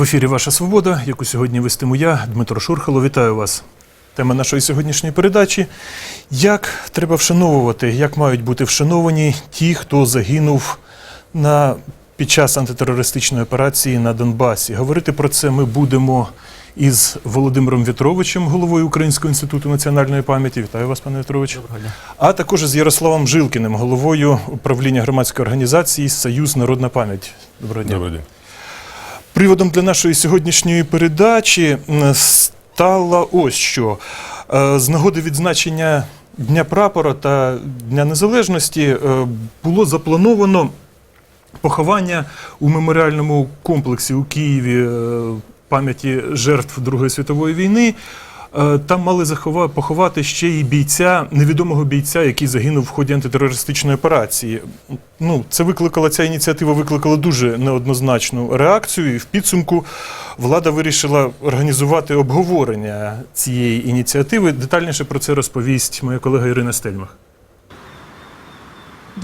В ефірі Ваша Свобода, яку сьогодні вестиму я, Дмитро Шурхало. Вітаю вас. Тема нашої сьогоднішньої передачі: як треба вшановувати, як мають бути вшановані ті, хто загинув на, під час антитерористичної операції на Донбасі. Говорити про це ми будемо із Володимиром Вітровичем, головою Українського інституту національної пам'яті. Вітаю вас, пане Вітрович. Доброго дня. А також з Ярославом Жилкіним, головою управління громадської організації Союз Народна пам'ять. Доброго дня. Добрий день. Приводом для нашої сьогоднішньої передачі стало ось що. Е, З нагоди відзначення Дня прапора та Дня Незалежності е, було заплановано поховання у меморіальному комплексі у Києві е, пам'яті жертв Другої світової війни. Е, Там мали поховати ще й бійця, невідомого бійця, який загинув в ході антитерористичної операції. Ну, це викликала ця ініціатива викликала дуже неоднозначну реакцію. І в підсумку влада вирішила організувати обговорення цієї ініціативи. Детальніше про це розповість моя колега Ірина Стельмах.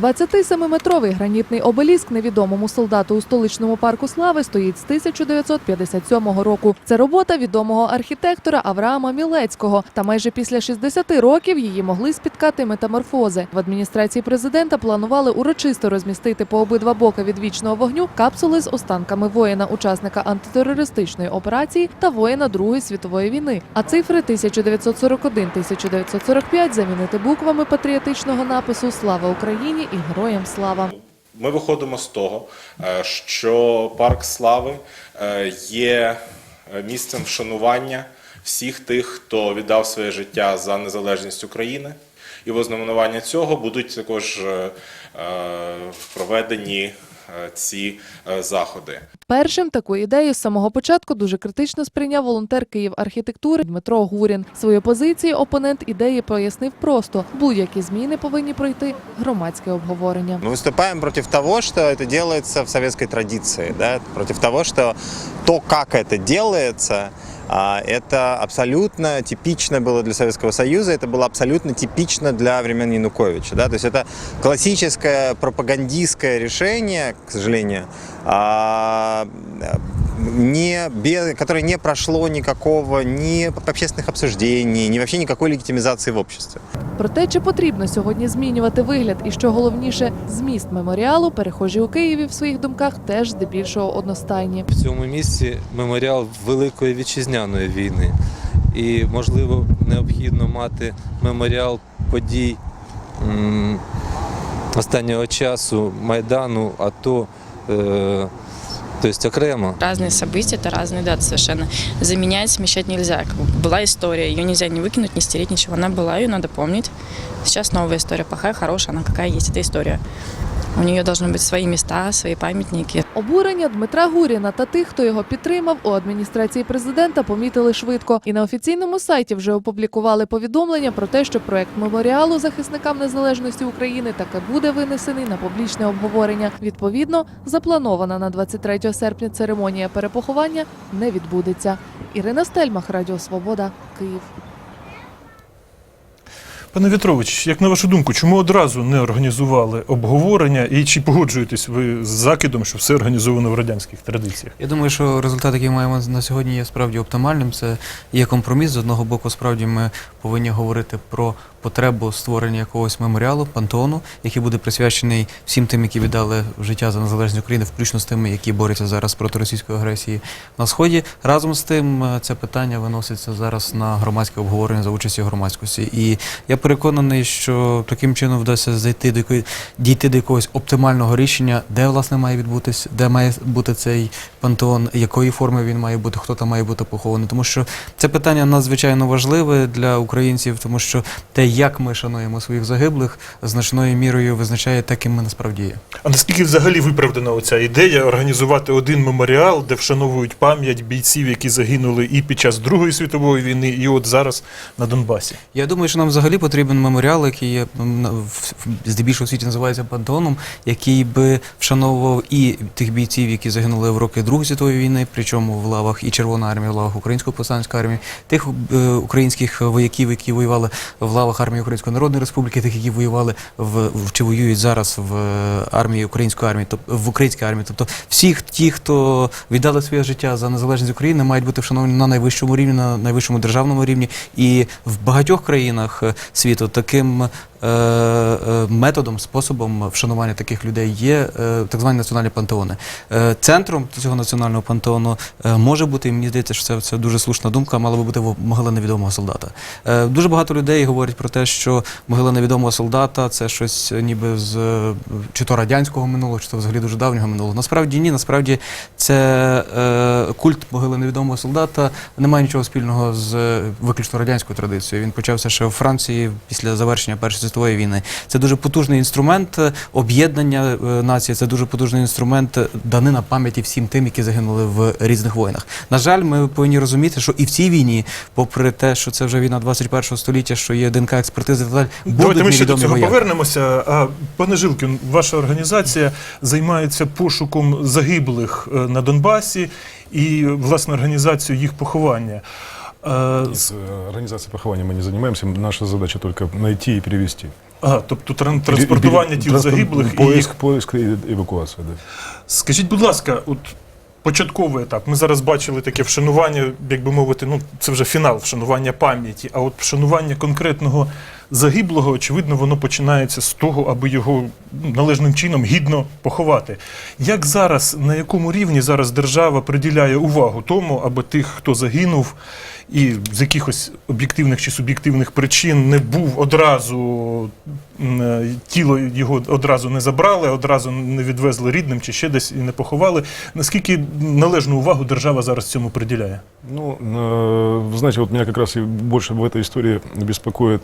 27-метровий гранітний обеліск невідомому солдату у столичному парку слави стоїть з 1957 року. Це робота відомого архітектора Авраама Мілецького. Та майже після 60 років її могли спіткати метаморфози. В адміністрації президента планували урочисто розмістити по обидва боки від вічного вогню капсули з останками воїна, учасника антитерористичної операції та воїна Другої світової війни. А цифри 1941-1945 замінити буквами патріотичного напису Слава Україні і Героям слава. Ми виходимо з того, е, що парк слави е, є е, місцем вшанування всіх тих, хто віддав своє життя за незалежність України. І в ознаменування цього будуть також проведені ці е, заходи. Першим таку ідею з самого початку дуже критично сприйняв волонтер Київ архітектури Дмитро Гурін. Свою позицію опонент ідеї пояснив просто: будь-які зміни повинні пройти громадське обговорення. Мы выступаем против того, что это делается в советской традиции, да? против того, что то, как это делается, а, это абсолютно типично было для Советского Союза, это было абсолютно типично для времен Януковича. Да? То есть это классическое пропагандистское решение, к сожалению, а, не, без, которое не прошло никакого ни общественных обсуждений, ни вообще никакой легитимизации в обществе. Про те, чи потрібно сьогодні змінювати вигляд і що головніше, зміст меморіалу, перехожі у Києві в своїх думках теж здебільшого одностайні. В цьому місці меморіал Великої вітчизняної війни. І, можливо, необхідно мати меморіал подій останнього часу, Майдану, АТО, е, тобто окремо. Разные события, это разные даты совершенно. Заменять, смещать нельзя. Как бы Была история, ее нельзя не выкинуть, не стереть, ничего. Она была, ее надо помнить. Сейчас новая история, плохая, хорошая, она какая есть, это история. У нее должны быть свои места, свои памятники. Обурення Дмитра Гуріна та тих, хто його підтримав, у адміністрації президента помітили швидко. І на офіційному сайті вже опублікували повідомлення про те, що проект меморіалу захисникам незалежності України таки буде винесений на публічне обговорення. Відповідно, запланована на 23 серпня церемонія перепоховання не відбудеться. Ірина Стельмах, Радіо Свобода, Київ. Пане Вітрович, як на вашу думку, чому одразу не організували обговорення і чи погоджуєтесь ви з закидом, що все організовано в радянських традиціях? Я думаю, що результат, який маємо на сьогодні, є справді оптимальним. Це є компроміс. З одного боку, справді ми повинні говорити про потребу створення якогось меморіалу, пантеону, який буде присвячений всім тим, які віддали життя за незалежність України, включно з тими, які борються зараз проти російської агресії на сході. Разом з тим, е, це питання виноситься зараз на громадське обговорення за участі громадськості. І я переконаний, що таким чином вдасться зайти до якої дійти до якогось оптимального рішення, де власне має відбутись, де має бути цей пантеон, якої форми він має бути, хто там має бути похований. Тому що це питання надзвичайно важливе для українців, тому що те, як ми шануємо своїх загиблих, значною мірою визначає те, ким ми насправді є. А наскільки взагалі виправдана оця ідея організувати один меморіал, де вшановують пам'ять бійців, які загинули і під час Другої світової війни, і от зараз на Донбасі? Я думаю, що нам взагалі потрібен меморіал, який є на- в- здебільшого світі називається пантеоном, який би вшановував і тих бійців, які загинули в роки Другої світової війни, причому в лавах і Червоної армії, в лавах Української повстанської армії, тих е, українських вояків, які воювали в лавах армії Української Народної Республіки, тих, які воювали в, чи воюють зараз в е, армії української армії, тобто в українській армії. Тобто всіх ті, хто віддали своє життя за незалежність України, мають бути вшановані на найвищому рівні, на найвищому державному рівні. І в багатьох країнах е, світу таким методом, способом вшанування таких людей є е, так звані національні пантеони. Е, Центром цього національного пантеону е, може бути, і мені здається, що це, це дуже слушна думка, мала би бути могила невідомого солдата. Е, Дуже багато людей говорять про те, що могила невідомого солдата це щось е, ніби з е, чи то радянського минулого, чи то взагалі дуже давнього минулого. Насправді ні, насправді це е, культ могили невідомого солдата не має нічого спільного з е, виключно радянською традицією. Він почався ще у Франції після завершення Першої світової війни. Це дуже потужний інструмент е, об'єднання е, нації. Це дуже потужний інструмент е, данина пам'яті всім тим, які загинули в різних воїнах. На жаль, ми повинні розуміти, що і в цій війні, попри те, що це вже війна 21 століття, що є ДНК експертизи, та далі, будуть ми ще до цього вояки. повернемося. А пане Жилкін, ваша організація займається пошуком загиблих на Донбасі і власне організацією їх поховання. Е, Нет, э, организацией похования мы не занимаемся. Наша задача только найти и перевести. А, тобто тран- транспортування Пере- тіл транспорт- загиблих і Поиск, їх. поиск и эвакуация, да. Скажіть, будь ласка, от початковий етап. Ми зараз бачили таке вшанування, як би мовити, ну це вже фінал вшанування пам'яті. А от вшанування конкретного загиблого, очевидно, воно починається з того, аби його ну, належним чином гідно поховати. Як зараз, на якому рівні зараз держава приділяє увагу тому, аби тих, хто загинув, і з якихось об'єктивних чи суб'єктивних причин не був одразу м, е, тіло його одразу не забрали, одразу не відвезли рідним чи ще десь і не поховали. Наскільки належну увагу держава зараз цьому приділяє? Ну, э, вы знаете, вот меня как раз и больше в этой истории беспокоит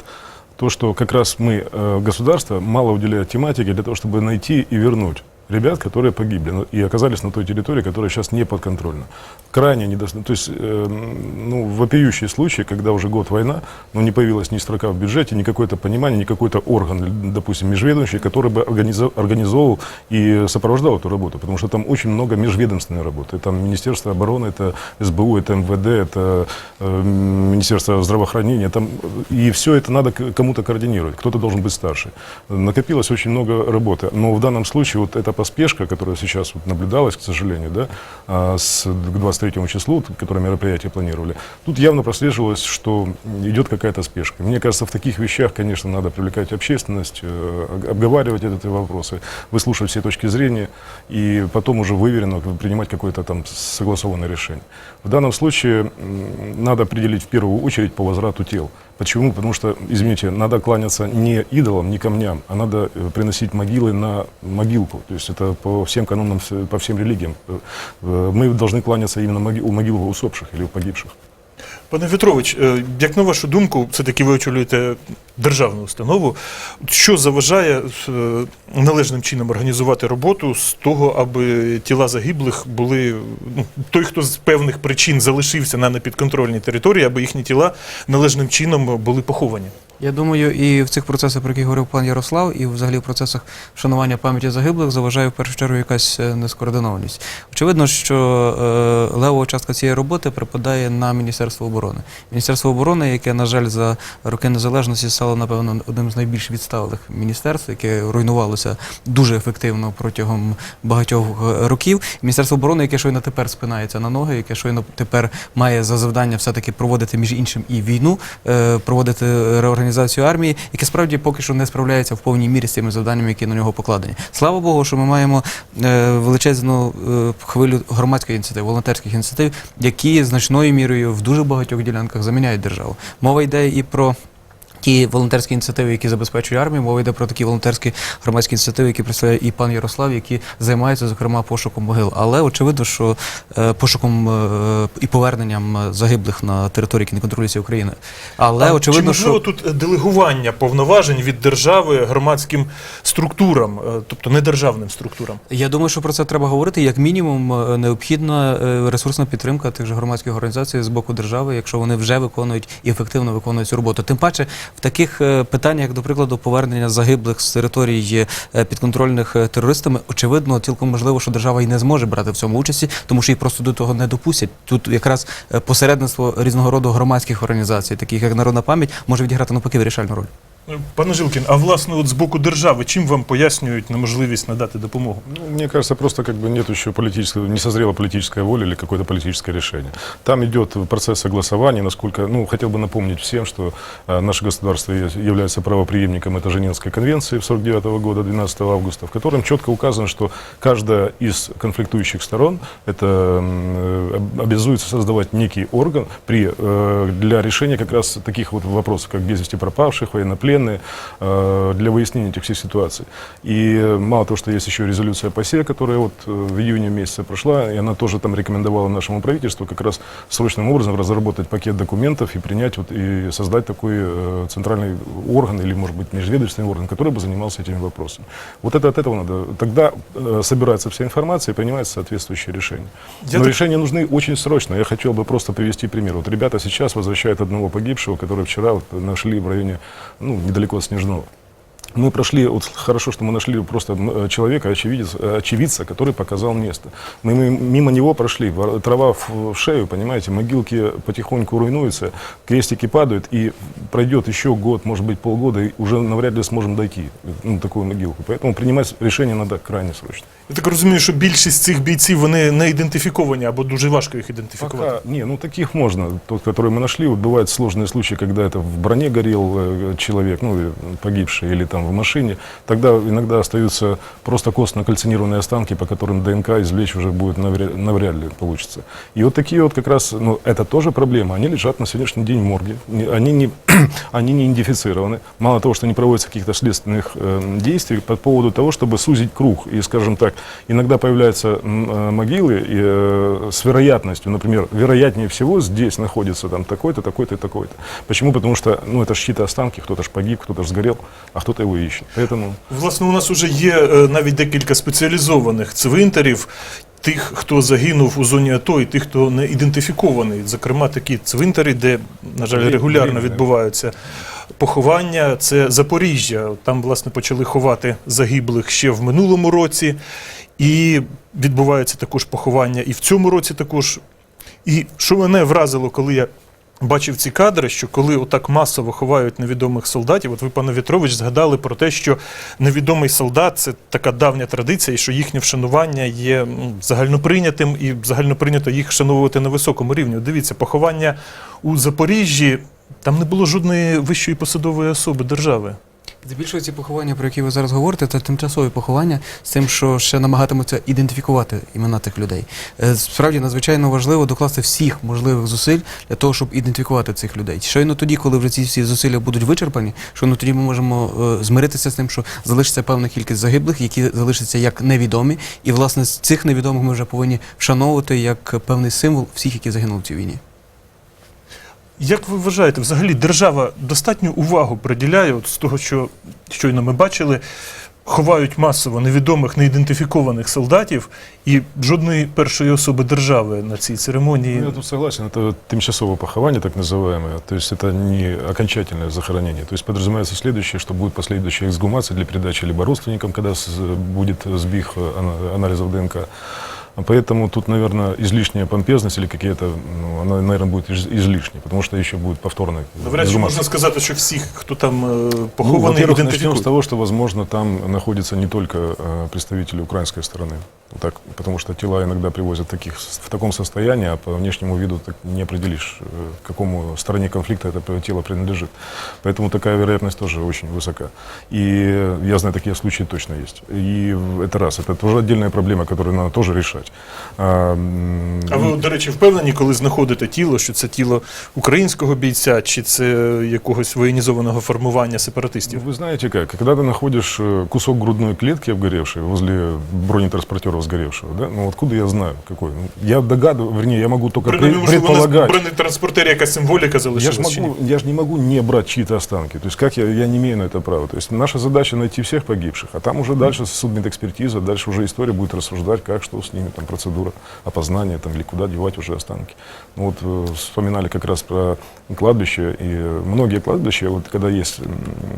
то, что как раз мы, э, государство, мало уделяет тематике для того, чтобы найти и вернуть Ребят, которые погибли ну, и оказались на той территории, которая сейчас не подконтрольна. Крайне недостаточно. То есть, э, ну, вопиющий случай, когда уже год война, но не появилась ни строка в бюджете, ни какое-то понимание, ни какой-то орган, допустим, межведомственный, который бы организо- организовывал и сопровождал эту работу. Потому что там очень много межведомственной работы. Там Министерство обороны, это СБУ, это МВД, это э, Министерство здравоохранения. Там, и все это надо кому-то координировать. Кто-то должен быть старше. Накопилось очень много работы. Но в данном случае вот эта поспешка, которая сейчас вот наблюдалась, к сожалению, да, а, с, к 23 числу, которое мероприятие планировали, тут явно прослеживалось, что идет какая-то спешка. Мне кажется, в таких вещах, конечно, надо привлекать общественность, э, обговаривать эти вопросы, выслушивать все точки зрения и потом уже выверенно принимать какое-то там согласованное решение. В данном случае надо определить в первую очередь по возврату тел. Почему? Потому что, извините, надо кланяться не идолам, не камням, а надо э, приносить могилы на могилку. То есть это по всем канонам, с- по всем религиям. Э, э, Мы должны кланяться именно моги- у могил усопших или у погибших. Пане Вітрович, е, як на вашу думку, все-таки ви очолюєте державну установу. Що заважає е, належним чином організувати роботу з того, аби тіла загиблих були ну, той, хто з певних причин залишився на непідконтрольній території, аби їхні тіла належним чином були поховані? Я думаю, і в цих процесах, про які говорив пан Ярослав, і взагалі в процесах вшанування пам'яті загиблих заважає в першу чергу якась е, нескоординованість. Очевидно, що е, левова частка цієї роботи припадає на Міністерство оборони. Міністерство оборони, яке, на жаль, за роки незалежності стало, напевно, одним з найбільш відсталих міністерств, яке руйнувалося дуже ефективно протягом багатьох е, років. Міністерство оборони, яке щойно тепер спинається на ноги, яке щойно тепер має за завдання все-таки проводити між іншим і війну, е, проводити реорганізацію армії, яке справді поки що не справляється в повній мірі з тими завданнями, які на нього покладені. Слава Богу, що ми маємо е, величезну е, хвилю громадських ініціатив, волонтерських ініціатив, які значною мірою в дуже багатьох ділянках заміняють державу. Мова йде і про. Ті волонтерські ініціативи, які забезпечують армію, мова йде про такі волонтерські громадські ініціативи, які представляє і пан Ярослав, які займаються зокрема пошуком могил. Але очевидно, що е, пошуком е, і поверненням е, загиблих на території, які не контролюються Україною. Але А очевидно, чи можливо що тут делегування повноважень від держави громадським структурам, е, тобто недержавним структурам? Я думаю, що про це треба говорити. Як мінімум, е, необхідна е, ресурсна підтримка тих же громадських організацій з боку держави, якщо вони вже виконують і ефективно виконують цю роботу. Тим паче, в таких е, питаннях, як, до прикладу, повернення загиблих з територій е, підконтрольних е, терористами, очевидно, цілком можливо, що держава і не зможе брати в цьому участі, тому що її просто до того не допустять. Тут якраз посередництво різного роду громадських організацій, таких як Народна пам'ять, може відіграти навпаки вирішальну роль. Пане Жилкін, а власне, от з боку держави, чим вам пояснюють неможливість надати допомогу? Ну, мне кажется, просто как бы нет еще политического, не созрела политическая воля или какое-то политическое решение. Там идет процесс согласования, насколько, ну, хотел бы напомнить всем, что э, наше государство является правоприемником этой Женевской конвенции 49 года, 12 августа, в котором четко указано, что каждая из конфликтующих сторон это э, об- обязуется создавать некий орган при, э, для решения как раз таких вот вопросов, как без вести пропавших, военнопленные, э, для выяснения этих всех ситуаций. И э, мало того, что есть еще резолюция ПАСЕ, которая вот э, в июне месяце прошла, и она тоже там рекомендовала нашему правительству как раз срочным образом разработать пакет документов и принять вот и создать такой центральный орган или, может быть, межведомственный орган, который бы занимался этими вопросами. Вот это от этого надо. Тогда собирается вся информация и принимается соответствующее решение. Я Но так- решения нужны очень срочно. Я хотел бы просто привести пример. Вот ребята сейчас возвращают одного погибшего, который вчера вот нашли в районе, ну, недалеко от Снежного. Мы прошли, вот хорошо, что мы нашли просто м, э, человека, очевидец, э, очевидца, который показал место. Мы ми- мимо него прошли, Вор- трава в, в шею, понимаете, могилки потихоньку руйнуются, крестики падают, и пройдет еще год, может быть, полгода, и уже навряд ли сможем дойти, ну, такую могилку. Поэтому принимать решение надо крайне срочно. Я так розумію, що більшість цих бійців вони не ідентифіковані або дуже важко їх ідентифікувати. Пока, не, ну таких можно. Тот, который мы нашли, вот бывают сложные случаи, когда это в броне горел э, человек, ну, или погибший, или там в машине. Тогда иногда остаются просто костно-кальцинированные останки, по которым ДНК извлечь уже будет навряд, навряд ли получится. И вот такие вот как раз, ну, это тоже проблема. Они лежат на сегодняшний день в морге. Они не, они не идентифицированы. Мало того, что не проводится каких-то следственных э, действий по поводу того, чтобы сузить круг. И, скажем так, иногда появляются э, могилы и, э, с вероятностью, например, вероятнее всего здесь находится там такой-то, такой-то и такой-то. Почему? Потому что, ну, это ж чьи-то останки, кто-то ж погиб, кто-то ж сгорел, а кто-то его ищет. Поэтому Власне, у нас вже є е, навіть декілька спеціалізованих цвинтарів. Тих, хто загинув у зоні АТО, і тих, хто не ідентифікований. Зокрема, такі цвинтарі, де, на жаль, регулярно відбуваються поховання. Це Запоріжжя. Там, власне, почали ховати загиблих ще в минулому році. І відбуваються також поховання і в цьому році також. І що мене вразило, коли я бачив ці кадри, що коли отак масово ховають невідомих солдатів, от ви, пане Вітрович, згадали про те, що невідомий солдат це така давня традиція, і що їхнє вшанування є загальноприйнятим і загальноприйнято їх вшановувати на високому рівні. Дивіться, поховання у Запоріжжі. Там не було жодної вищої посадової особи держави. Здебільшого ці поховання, про які ви зараз говорите, це тимчасові поховання з тим, що ще намагатимуться ідентифікувати імена тих людей. Е, Справді надзвичайно важливо докласти всіх можливих зусиль для того, щоб ідентифікувати цих людей. Щойно тоді, коли вже ці всі зусилля будуть вичерпані, що ну тоді ми можемо е, змиритися з тим, що залишиться певна кількість загиблих, які залишаться як невідомі, і власне з цих невідомих ми вже повинні вшановувати як певний символ всіх, які загинули в цій війні. Як ви вважаєте, взагалі держава достатню увагу приділяє от з того, що щойно ми бачили, ховають масово невідомих, неідентифікованих солдатів, і жодної першої особи держави на цій церемонії. Ну, я тут согласен, это тимчасовое похование, так называемое, то есть это не окончательное захоронение. То есть подразумевается следующее, что будет последующая эксгумация для передачи либо родственникам, когда с- будет сбих э, ана- анализов ДНК. Поэтому тут, наверное, излишняя помпезность или какие-то, ну, она, наверное, будет из- излишней, потому что еще будет повторная Навряд чи эксгумация. можна сказати, що всіх, хто там е, Ну, похований, во-первых, начнем с ідентифікують. того, что, возможно, там находятся не только э, представители украинской стороны. Так, потому что тела иногда привозят таких, в таком состоянии, а по внешнему виду так не определишь, э, какому стороне конфликта это тело принадлежит. Поэтому такая вероятность тоже очень высока. И э, я знаю, такие случаи точно есть. И это раз. Это тоже отдельная проблема, которую надо тоже решать. А, м, А ви, от, до речі, впевнені, коли знаходите тіло, що це тіло українського бійця, чи це якогось воєнізованого формування сепаратистів? Вы знаете как, когда ты находишь э, кусок грудной клетки обгоревшей возле бронетранспортера сгоревшего, да, ну откуда я знаю какой? Ну, Я догадываю, вернее, я могу только Принаймні, пред- можливо, на предполагать. бронетранспортері якась символіка Я же, залишилась. чи ні? могу, я же не могу не брать чьи-то останки. То есть как я, я не имею на это права. То есть наша задача найти всех погибших, а там уже дальше судмедэкспертиза, дальше уже история будет рассуждать, как, что с ними там процедура опознания, там, или куда девать уже останки. Ну, вот э, вспоминали как раз про кладбище, и э, многие кладбища, вот когда есть, м,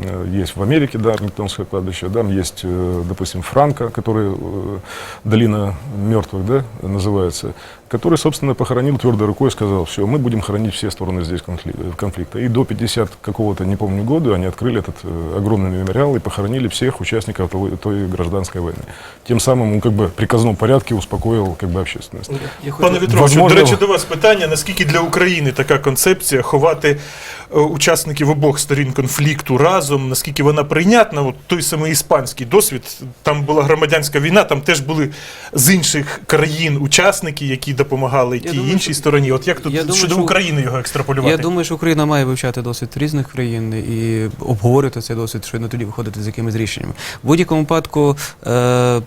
э, есть в Америке, да, Армингтонское кладбище, там есть, э, допустим, Франко, который э, долина мертвых, да, называется, который, собственно, похоронил твердой рукой и сказал, все, мы будем хоронить все стороны здесь конфли- конфликта. И до 50 какого-то, не помню, года они открыли этот э, огромный мемориал и похоронили всех участников той, той гражданской войны. Тем самым он как бы в приказном порядке успокоил как бы общественность. Я хочу- Пане Вітровичу, Возможно- до речі, до вас питання: наскільки для України така концепція ховати е, учасників обох сторін конфлікту разом, наскільки вона прийнятна? От той самий іспанський досвід, там була громадянська війна, там теж були з інших країн учасники, які допомагали тій думаю, іншій що- стороні. От як тут я думаю, щодо що- України його екстраполювати? Я думаю, що Україна має вивчати досвід різних країн і обговорювати цей досвід, що не тоді виходити з якимись рішеннями. В будь-якому випадку е, е,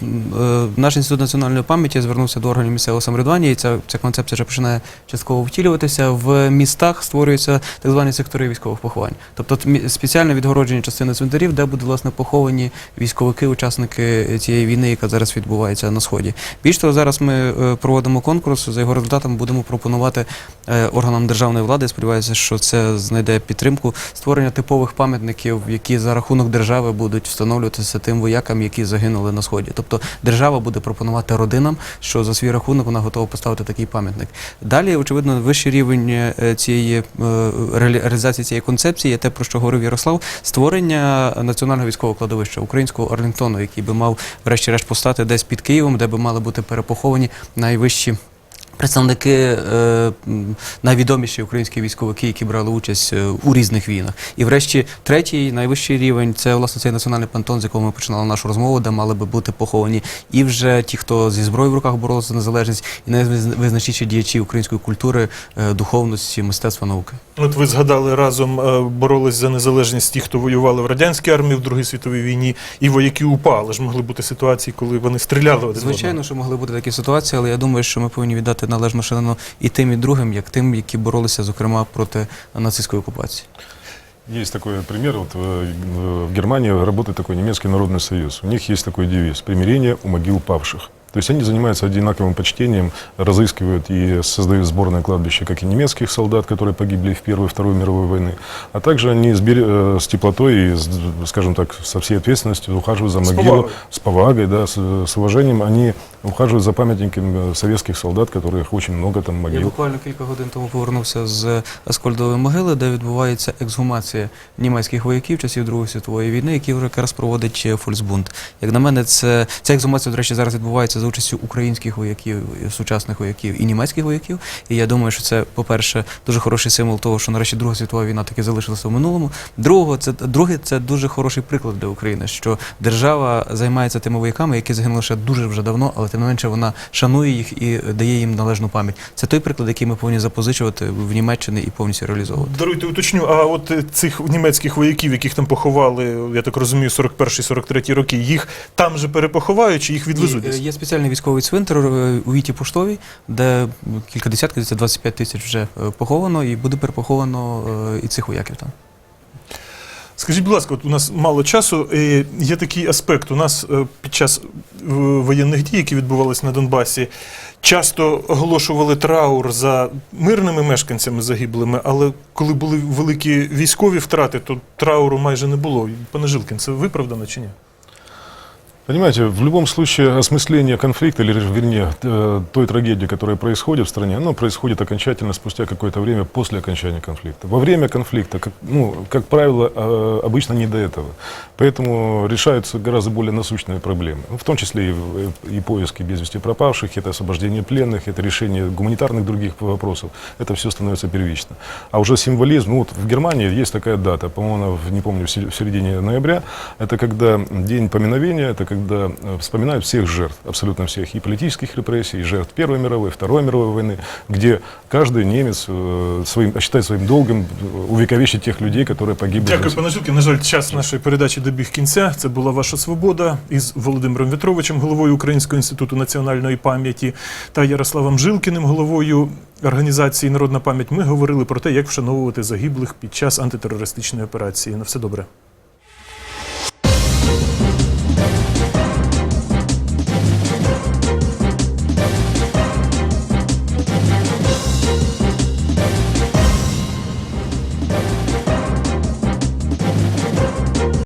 наш інститут національної пам'яті звернувся до органів місцевого самоврядування, і ця, ця концепція вже починає частково втілюватися. В містах створюються так звані сектори військових поховань, тобто спеціально відгороджені частини цвинтарів, де будуть власне поховані військовики, учасники цієї війни, яка зараз відбувається на сході. Більш того, зараз ми е, проводимо конкурс. За його результатами будемо пропонувати е, органам державної влади. Сподіваюся, що це знайде підтримку створення типових пам'ятників, які за рахунок держави будуть встановлюватися тим воякам, які загинули на сході. Тобто держава буде пропонувати родинам, що за свій рахунок вона готова поставити такий пам'ятник. Далі, очевидно, вищий рівень е, цієї е, реалізації цієї концепції є те, про що говорив Ярослав, створення національного військового кладовища українського Арлінгтону, який би мав, врешті-решт, постати десь під Києвом, де би мали бути перепоховані найвищі. Представники е, найвідоміші українські військовики, які брали участь е, у різних війнах. І врешті третій найвищий рівень це власне цей національний пантон, з якого ми починали нашу розмову, де мали би бути поховані і вже ті, хто зі зброєю в руках боролися за незалежність, і найвизначніші діячі української культури, е, духовності, мистецтва, науки. От ви згадали разом е, боролись за незалежність ті, хто воювали в радянській армії в Другій світовій війні, і вояки УПА, але ж могли бути ситуації, коли вони стріляли Звичайно, що могли бути такі ситуації, але я думаю, що ми повинні віддати належну шану і тим, і другим, як тим, які боролися, зокрема, проти нацистської окупації. Есть такой пример, вот э, в Германии работает такой немецкий народный союз. У них есть такой девиз «Примирение у могил павших». То есть они занимаются одинаковым почтением, разыскивают и создают сборное кладбище, как и немецких солдат, которые погибли в Первой и Второй мировой войны, а также они с, бере- э, с теплотой и, с, скажем так, со всей ответственностью ухаживают за С могилой, повагой. с повагой, да, с, с уважением. Они ухаживают за памятниками советских солдат, которых очень много там Я буквально кілька годин тому повернувся з Аскольдової могили, де відбувається ексгумація німецьких вояків часів Другої світової війни, які якраз проводить Фольксбунд. Як на мене, це ця ексгумація, до речі, зараз відбувається за участю українських вояків, сучасних вояків і німецьких вояків. І я думаю, що це, по-перше, дуже хороший символ того, що нарешті Друга світова війна таки залишилася в минулому. Другого, це друге, це дуже хороший приклад для України, що держава займається тими вояками, які загинули ще дуже вже давно, але тим не менше вона шанує їх і дає їм належну пам'ять. Це той приклад, який ми повинні запозичувати в Німеччині і повністю реалізовувати. Даруйте, уточню, а от цих німецьких вояків, яких там поховали, я так розумію, 41-43 роки, їх там же перепоховають чи їх відвезуть? І, е. Є спеціальний військовий цвинтар е, у Віті Поштовій, де кілька десятків, це 25 тисяч вже е, поховано, і буде перепоховано і цих вояків там. Скажіть, будь ласка, от у нас мало часу. Є такий аспект. У нас е, під час е, воєнних дій, які відбувалися на Донбасі, часто оголошували траур за мирними мешканцями загиблими, але коли були великі військові втрати, то трауру майже не було. Пане Жилкін, це виправдано чи ні? Понимаете, в любом случае осмысление конфликта, или вернее э, той трагедии, которая происходит в стране, оно происходит окончательно спустя какое-то время после окончания конфликта. Во время конфликта, как, ну, как правило, э, обычно не до этого. Поэтому решаются гораздо более насущные проблемы. В том числе и, и поиски без вести пропавших, это освобождение пленных, это решение гуманитарных других вопросов. Это все становится первично. А уже символизм, ну вот в Германии есть такая дата, по-моему, не помню, в середине ноября, это когда день поминовения, это когда э, вспоминают всех жертв, абсолютно всех, и политических репрессий, и жертв Первой мировой, Второй мировой войны, где каждый немец э, своим, считает своим долгом э, увековечить тех людей, которые погибли. Дякую, пане Жилкін. На жаль, час нашої передачі добіг кінця. Це була ваша свобода із Володимиром Вітровичем, головою Українського інституту національної пам'яті, та Ярославом Жилкіним, головою організації Народна пам'ять. Ми говорили про те, як вшановувати загиблих під час антитерористичної операції. На все добре.